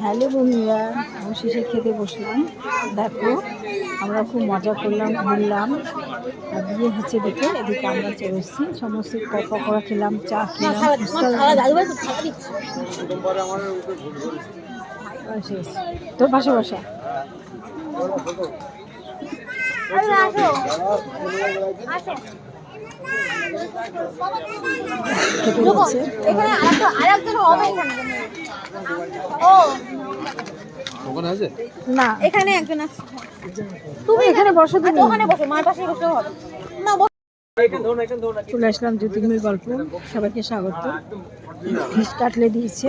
Hello বন্ধুরা অবশেষে খেতে বসলাম। দেখো আমরা খুব মজা করলাম ঘুরলাম। আর বিয়ে হচ্ছে দেখে এদিকে আমরা চলে এসেছি। সমস্ত পকোড়া খেলাম চা খেলাম আর তোর পাশে বসা। খেতে হচ্ছে এখানে আরেকটা আরেকজন হবে এখানে ও ওখানে আছে? না। এখানে একজন আছে। তুমি এখানে বসো তুমি। ওখানে বসো মার পাশে বসলেও হবে। না চলে আসলাম জ্যোতির্ময় গল্প। সবাইকে স্বাগত। ফিশ কাটলে দিয়েছে।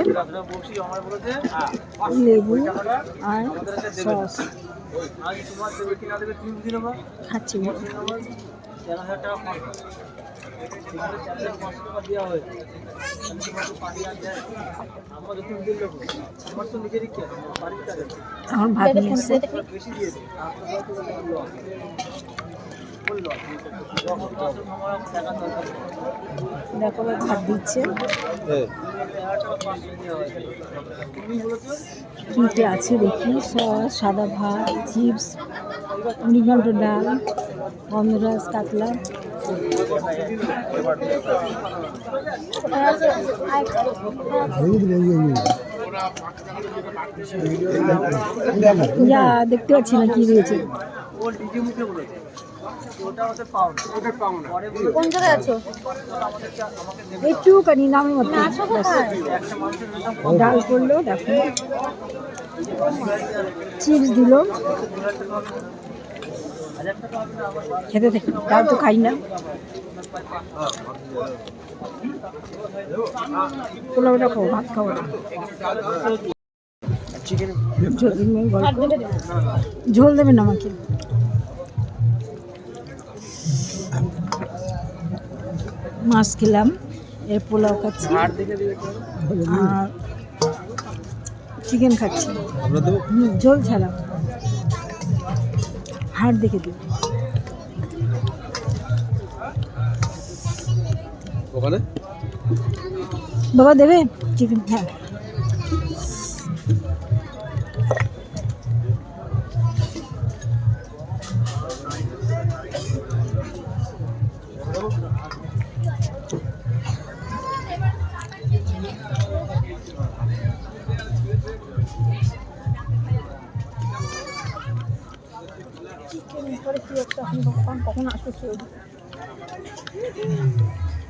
লেবু আর সস। খাচ্ছি। আমার ভাত দেখো ভাত দিচ্ছে। কী কী আছে দেখি সস সাদা ভাত চিপস মুড়িঘণ্ট ডাল গন্ধরাজ কাতলা। দেখতে পাচ্ছি না কি রয়েছে কোন জায়গায় আছো? একটুখানি নামের মতো ডাল করল দেখো। চিপস দিল। খেতে থেকে ডাল তো খাই না। পোলাওটা খাব ভাত খাব না। ঝোল ঝোল দেবেন আমাকে? মাছ খেলাম এর পোলাও খাচ্ছি আর চিকেন খাচ্ছি। দেবো। ঝোল ছাড়া। হাড় দেখে দিই ওখানে বাবা দেবে চিকেন হ্যাঁ চিকেন পরে কি একটা এখন ভগবান কখন আসবে কেউ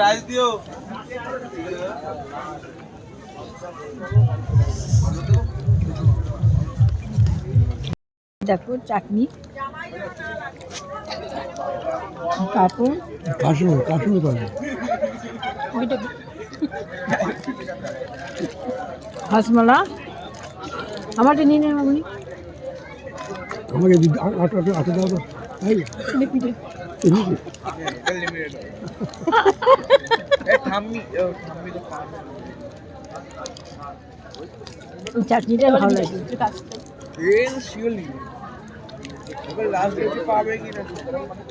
রাইস দিও। দেখো চাটনি। পাঁপড় কাশ্মীর কাশ্মীর করে ওইটা হাসমলা আমারটা নিয়ে নেন আপনি আমাকে আটা আটা দাও চাটনিটা ভালো লাগে।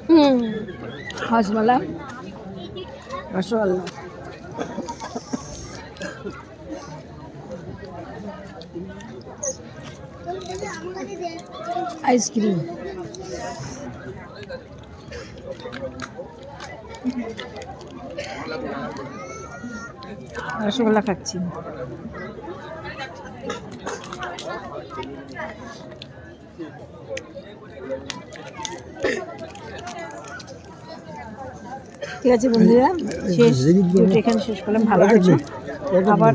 হুম হাসমলা রসগোল্লা আইসক্রিম। রসগোল্লা খাচ্ছি। ঠিক আছে বন্ধুরা শেষ। এখানে শেষ করলাম ভালো আছে। আবার